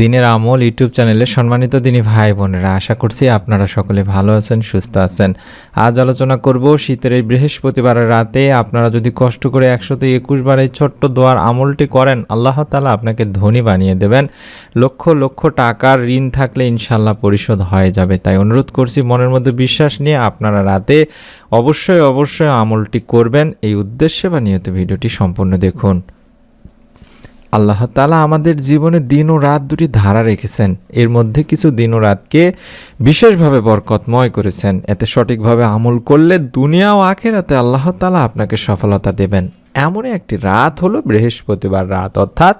দিনের আমল ইউটিউব চ্যানেলে সম্মানিত দিনী ভাই বোনেরা, আশা করছি আপনারা সকলে ভালো আছেন, সুস্থ আছেন। আজ আলোচনা করব শীতের এই বৃহস্পতিবারের রাতে আপনারা যদি কষ্ট করে একশত একুশ বার এই ছোট্ট দোয়ার আমলটি করেন, আল্লাহ তালা আপনাকে ধনী বানিয়ে দেবেন। লক্ষ লক্ষ টাকার ঋণ থাকলে ইনশাল্লাহ পরিশোধ হয়ে যাবে। তাই অনুরোধ করছি, মনের মধ্যে বিশ্বাস নিয়ে আপনারা রাতে অবশ্যই অবশ্যই আমলটি করবেন। এই উদ্দেশ্যে বা নিয়ত ভিডিওটি সম্পূর্ণ দেখুন। আল্লাহ তালা আমাদের জীবনে দিন ও রাত দুটি ধারা রেখেছেন। এর মধ্যে কিছু দিন ও রাতকে বিশেষভাবে বরকতময় করেছেন। এতে সঠিকভাবে আমল করলে দুনিয়া ও আখেরাতে আল্লাহ তালা আপনাকে সফলতা দেবেন। এমনই একটি রাত হলো বৃহস্পতিবার রাত, অর্থাৎ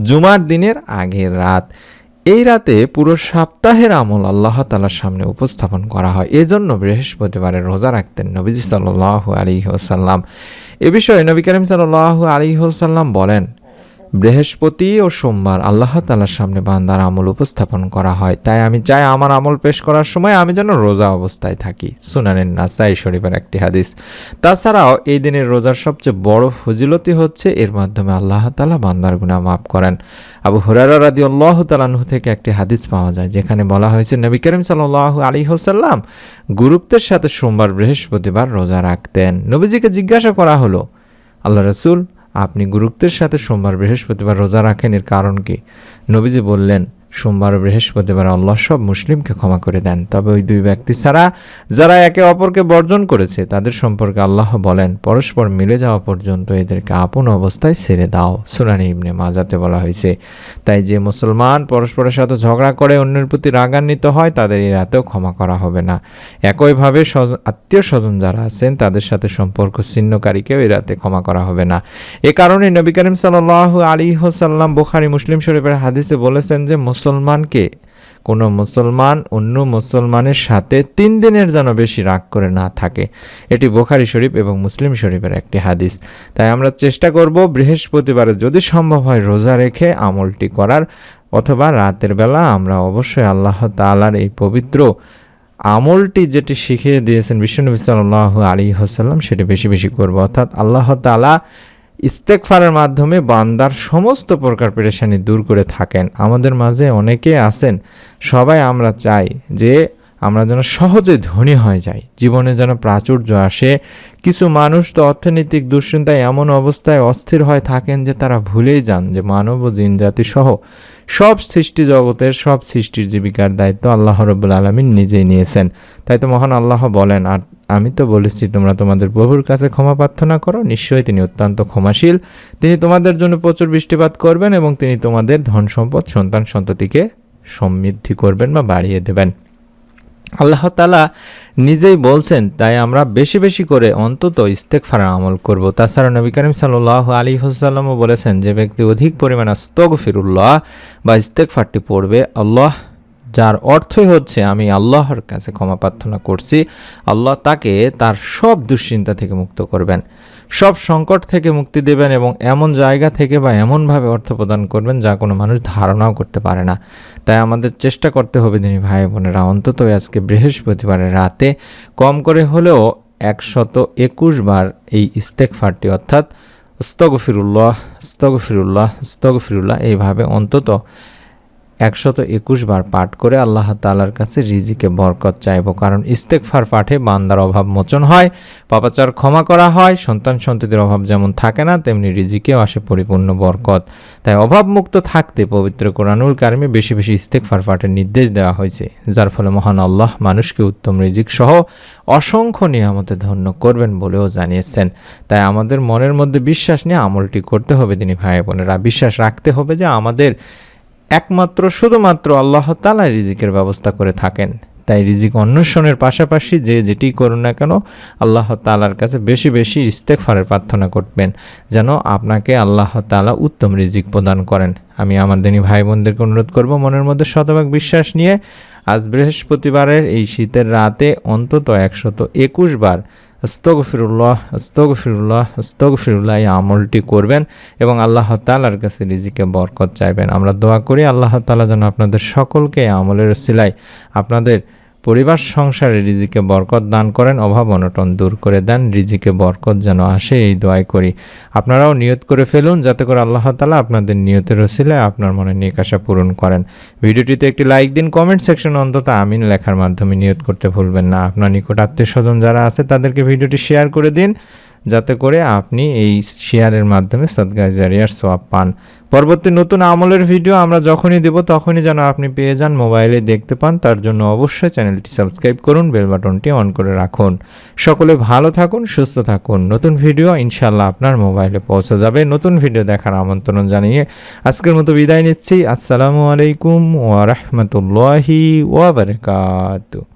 জুমার দিনের আগের রাত। এই রাতে পুরো সপ্তাহের আমল আল্লাহ তালার সামনে উপস্থাপন করা হয়। এজন্য বৃহস্পতিবারে রোজা রাখতেন নবীজি সাল্লাহ আলী হোসাল্লাম এ বিষয়ে নবী করিম সাল্লাহ আলী হোসাল্লাম বলেন বৃহস্পতি ও সোমবার আল্লাহ তালার সামনে বান্দার আমল উপস্থাপন করা হয়। তাই আমি চাই আমার আমল পেশ করার সময় আমি যেন রোজা অবস্থায় থাকি। সুনানেন নাসাই শরীফের একটি হাদিস। তাছাড়াও এই দিনের রোজার সবচেয়ে বড় ফজিলতি হচ্ছে এর মাধ্যমে আল্লাহ তালা বান্দার গুণা মাফ করেন। আবু হুরারা রাদি আল্লাহ তালাহ থেকে একটি হাদিস পাওয়া যায়, যেখানে বলা হয়েছে, নবী করিম সাল্লাহ আলী হোসাল্লাম গুরুত্বের সাথে সোমবার বৃহস্পতিবার রোজা রাখতেন। নবীজিকে জিজ্ঞাসা করা হলো, আল্লাহ রসুল আপনি গুরুত্বের সাথে সোমবার বৃহস্পতিবার রোজা রাখেন এর কারণ কি? নবীজি বললেন সোমবার বৃহস্পতিবার আল্লাহ সব মুসলিমকে ক্ষমা করে দেন। তবে ওই দুই ব্যক্তি ছাড়া যারা একে অপরকে বর্জন করেছে, তাদের সম্পর্কে আল্লাহ বলেন, পরস্পর মিলে যাওয়া পর্যন্ত এদেরকে আপন অবস্থায় ছেড়ে দাও। সুনানি ইবনে মাজাতে বলা হয়েছে, তাই যে মুসলমান পরস্পরের সাথে ঝগড়া করে অন্যের প্রতি রাগান্বিত হয়, তাদের এই রাতেও ক্ষমা করা হবে না। একইভাবে আত্মীয় স্বজন যারা আছেন, তাদের সাথে সম্পর্ক ছিন্নকারীকেও এই রাতে ক্ষমা করা হবে না। এ কারণে নবী করিম সাল্লাহ আলী হোসাল্লাম বোখারি মুসলিম শরীফের হাদিসে বলেছেন যে মুসলমানকে। কোনো মুসলমান অন্য মুসলমানের সাথে তিন দিনের যেন বেশি রাগ করে না থাকে। এটি বোখারি শরীফ এবং মুসলিম শরীফের একটি হাদিস। তাই আমরা চেষ্টা করব বৃহস্পতিবারে যদি সম্ভব হয় রোজা রেখে আমলটি করার, অথবা রাতের বেলা আমরা অবশ্যই আল্লাহ তালার এই পবিত্র আমলটি যেটি শিখিয়ে দিয়েছেন বিশ্বনবী সাল্লাহ আলী হাসাল্লাম সেটি বেশি বেশি করব। অর্থাৎ আল্লাহ তালা ইস্তেকফারের মাধ্যমে বান্দার সমস্ত প্রকার পেরেশানি দূর করে থাকেন। আমাদের মাঝে অনেকে আছেন, সবাই আমরা চাই যে আমরা যেন সহজে ধনী হয়ে যাই, জীবনে যেন প্রাচুর্য আসে। কিছু মানুষ তো অর্থনৈতিক দুশ্চিন্তায় এমন অবস্থায় অস্থির হয়ে থাকেন যে তারা ভুলেই যান, যে মানব ও জিনজাতি সহ সব সৃষ্টি জগতের সব সৃষ্টির জীবিকার দায়িত্ব আল্লাহ রবুল আলমিন নিজেই নিয়েছেন। তাই তো মহান আল্লাহ বলেন, আর আমি তো বলেছি, তোমরা তোমাদের প্রভুর কাছে ক্ষমা প্রার্থনা করো। নিশ্চয়ই তিনি অত্যন্ত ক্ষমাশীল। তিনি তোমাদের জন্য প্রচুর বৃষ্টিপাত করবেন এবং তিনি তোমাদের ধন সম্পদ, সন্তান সন্ততিকে সমৃদ্ধি করবেন বা বাড়িয়ে দেবেন। আল্লাহ তালা নিজেই বলছেন, তাই আমরা বেশি বেশি করে অন্তত ইস্তেকফার আমল করব। তাছাড়া নবী করিম সাল্লাহ আলী হুসাল্লামও বলেছেন, যে ব্যক্তি অধিক পরিমাণ আস্তক ফিরুল্লাহ বা ইস্তেকফারটি পড়বে, আল্লাহ যার অর্থই হচ্ছে আমি আল্লাহর কাছে ক্ষমা প্রার্থনা করছি, আল্লাহ তাকে তার সব দুশ্চিন্তা থেকে মুক্ত করবেন। সব সংকট থেকে মুক্তি দেবেন এবং এমন জায়গা থেকে বা এমনভাবে অর্থ প্রদান করবেন যা কোনো মানুষ ধারণাও করতে পারে না। তাই আমাদের চেষ্টা করতে হবে তিনি ভাই বোনেরা, অন্তত আজকে বৃহস্পতিবারের রাতে কম করে হলেও একশত একুশ বার এই ইস্তেকফারটি অর্থাৎ স্তগফিরুল্লাহ স্তগফিরুল্লাহ স্তগফিরুল্লাহ, এইভাবে অন্তত একশত একুশ বার পাঠ করে আল্লাহ তালার কাছে রিজিকে বরকত চাইব, কারণ ইস্তেকফার পাঠে বান্দার অভাব মোচন হয়, পাপাচার ক্ষমা করা হয়, সন্তান সন্ততির অভাব যেমন থাকে না, তেমনি রিজিকেও আসে পরিপূর্ণ বরকত। তাই অভাবমুক্ত থাকতে পবিত্র কোরআনুল কারিমে বেশি বেশি ইস্তেকফার পাঠের নির্দেশ দেওয়া হয়েছে, যার ফলে মহান আল্লাহ মানুষকে উত্তম রিজিক সহ অসংখ্য নিয়ামতে ধন্য করবেন বলেও জানিয়েছেন। তাই আমাদের মনের মধ্যে বিশ্বাস নিয়ে আমলটি করতে হবে তিনি ভাই বোনেরা। বিশ্বাস রাখতে হবে যে আমাদের একমাত্র, শুধুমাত্র আল্লাহ তালা রিজিকের ব্যবস্থা করে থাকেন। তাই রিজিক অন্বেষণের পাশাপাশি যে যেটি করুন না কেন, আল্লাহ তালার কাছে বেশি বেশি ইস্তেকফারের প্রার্থনা করবেন, যেন আপনাকে আল্লাহ তালা উত্তম রিজিক প্রদান করেন। আমি আমার দিনী ভাই বোনদেরকে অনুরোধ করব মনের মধ্যে শতভাগ বিশ্বাস নিয়ে, আজ বৃহস্পতিবারের এই শীতের রাতে অন্তত একশত একুশ বার আস্তগফিরুল্লাহ আস্তগফিরুল্লাহ আস্তগফিরুল্লাহ এই আমলটি করবেন এবং আল্লাহ তালার কাছে রিজিকে বরকত চাইবেন। আমরা দোয়া করি আল্লাহ তালা যেন আপনাদের সকলকে আমলের সিলাই আপনাদের পরিবার, সংসারে রিজিকে বরকত দান করেন, অভাব অনটন দূর করে দেন, রিজিকে বরকত যেন আসে, এই দোয়াই করি। আপনারাও নিয়ত করে ফেলুন, যাতে করে আল্লাহ তালা আপনাদের নিয়তের রসিলে আপনার মনে নিকাশা পূরণ করেন। ভিডিওটিতে একটি লাইক দিন, কমেন্ট সেকশন অন্তত আমিন লেখার মাধ্যমে নিয়ত করতে ভুলবেন না। আপনার নিকট আত্মীয় স্বজন যারা আছে, তাদেরকে ভিডিওটি শেয়ার করে দিন। যাতে করে আপনি এই শেয়ারের মাধ্যমে সদগা জারিয়ার সোয়াব পান। পরবর্তী নতুন আমলের ভিডিও আমরা যখনই দেব, তখনই যেন আপনি পেয়ে যান মোবাইলে দেখতে পান। তার জন্য অবশ্যই চ্যানেলটি সাবস্ক্রাইব করুন, বেল বাটনটি অন করে রাখুন। সকলে ভালো থাকুন, সুস্থ থাকুন। নতুন ভিডিও ইনশাল্লাহ আপনার মোবাইলে পৌঁছে যাবে। নতুন ভিডিও দেখার আমন্ত্রণ জানিয়ে আজকের মতো বিদায় নিচ্ছি। আসসালামু আলাইকুম ওয়া রাহমাতুল্লাহি ওয়া বারাকাতুহু